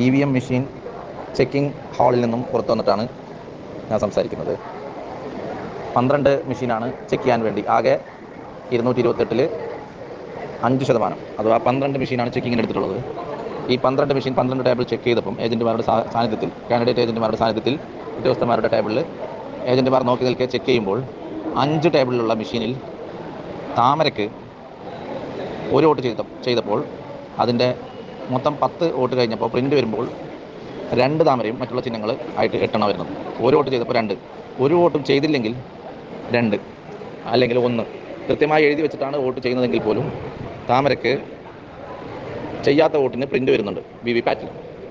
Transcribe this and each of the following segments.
E V M machine checking ഹാളിൽ നിന്നും പുറത്തു വന്നിട്ടാണ് ഞാൻ സംസാരിക്കുന്നത്. പന്ത്രണ്ട് മെഷീനാണ് ചെക്ക് ചെയ്യാൻ വേണ്ടി ആകെ ഇരുന്നൂറ്റി ഇരുപത്തെട്ടിൽ അഞ്ച് ശതമാനം. അഥവാ പന്ത്രണ്ട് മെഷീനാണ് ചെക്കിങ്ങിന് എടുത്തിട്ടുള്ളത്. ഈ പന്ത്രണ്ട് മെഷീൻ പന്ത്രണ്ട് ടേബിൾ ചെക്ക് ചെയ്തപ്പം ഏജന്റുമാരുടെ സാന്നിധ്യത്തിൽ കാൻഡിഡേറ്റ് ഏജന്റുമാരുടെ സാന്നിധ്യത്തിൽ ഉദ്യോഗസ്ഥന്മാരുടെ ടേബിളിൽ ഏജന്റുമാർ നോക്കി നിൽക്കെ ചെക്ക് ചെയ്യുമ്പോൾ അഞ്ച് ടേബിളിലുള്ള മെഷീനിൽ താമരക്ക് ഒരു വോട്ട് ചെയ്ത ചെയ്തപ്പോൾ അതിന്റെ മൊത്തം പത്ത് വോട്ട് കഴിഞ്ഞപ്പോൾ പ്രിന്റ് വരുമ്പോൾ രണ്ട് താമരയും മറ്റുള്ള ചിഹ്നങ്ങൾ ആയിട്ട് എട്ടണം വരുന്നത്. ഒരു വോട്ട് ചെയ്തപ്പോൾ രണ്ട്. ഒരു വോട്ടും ചെയ്തില്ലെങ്കിൽ രണ്ട്. അല്ലെങ്കിൽ ഒന്ന്. കൃത്യമായി എഴുതി വെച്ചിട്ടാണ് വോട്ട് ചെയ്യുന്നതെങ്കിൽ പോലും താമരയ്ക്ക് ചെയ്യാത്ത വോട്ടിന് പ്രിന്റ് വരുന്നുണ്ട് വി വി പാറ്റിൽ.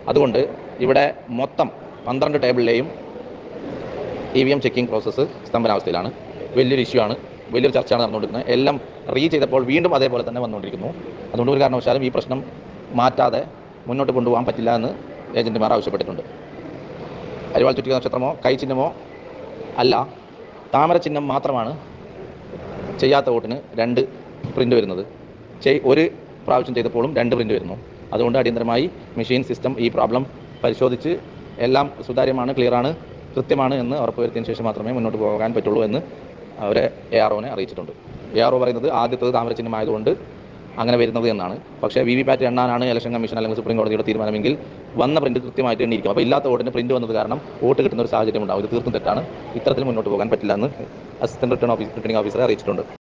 അതുകൊണ്ട് ഇവിടെ മൊത്തം പന്ത്രണ്ട് ടേബിളിലെയും E V M checking process സ്തംഭനാവസ്ഥയിലാണ്. വലിയൊരു ഇഷ്യൂ ആണ്. വലിയൊരു ചർച്ചയാണ് നടന്നുകൊണ്ടിരിക്കുന്നത്. എല്ലാം റീ ചെയ്തപ്പോൾ വീണ്ടും അതേപോലെ തന്നെ വന്നുകൊണ്ടിരിക്കുന്നു. അതുകൊണ്ട് ഒരു കാരണവശാലും ഈ പ്രശ്നം മാറ്റാതെ മുന്നോട്ട് കൊണ്ടുപോകാൻ പറ്റില്ല എന്ന് ഏജന്റുമാർ ആവശ്യപ്പെട്ടിട്ടുണ്ട്. അരിവാൾ ചുറ്റിക നക്ഷത്രമോ കൈ ചിഹ്നമോ അല്ല താമര ചിഹ്നം മാത്രമാണ് ചെയ്യാത്ത വോട്ടിന് രണ്ട് പ്രിന്റ് വരുന്നത്. ചെയ് ഒരു പ്രാവശ്യം ചെയ്തപ്പോഴും രണ്ട് പ്രിന്റ് വരുന്നു. അതുകൊണ്ട് അടിയന്തരമായി മെഷീൻ സിസ്റ്റം ഈ പ്രോബ്ലം പരിശോധിച്ച് എല്ലാം സുതാര്യമാണ് ക്ലിയറാണ് കൃത്യമാണ് എന്ന് ഉറപ്പുവരുത്തിയതിന് ശേഷം മാത്രമേ മുന്നോട്ട് പോകാൻ പറ്റുള്ളൂ എന്ന് അവരെ എ ആർ ഒനെ അറിയിച്ചിട്ടുണ്ട്. എ ആർ ഒ പറയുന്നത് ആദ്യത്തത് താമര ചിഹ്നമായതുകൊണ്ട് അങ്ങനെ വരുന്നത് എന്നാണ്. പക്ഷേ വി വി പാറ്റ് എണ്ണാനാണ് ഇലക്ഷൻ കമ്മീഷൻ അല്ലെങ്കിൽ സുപ്രീം കോടതിയുടെ തീരുമാനമെങ്കിൽ വന്ന പ്രിന്റ് കൃത്യമായിട്ട് എണ്ണിയിരിക്കും. അപ്പോൾ ഇല്ലാത്ത വോട്ടിന് പ്രിന്റ് വന്നത് കാരണം വോട്ട് കിട്ടുന്ന ഒരു സാഹചര്യം ഉണ്ടാവും. ഇത് തീർത്തും തെറ്റാണ്. ഇത്തരത്തിൽ മുന്നോട്ട് പോകാൻ പറ്റില്ല എന്ന് അസിസ്റ്റന്റ് റിട്ടേൺ ഓഫീസ് റിട്ടേണിംഗ് ഓഫീസറെ അറിയിച്ചിട്ടുണ്ട്.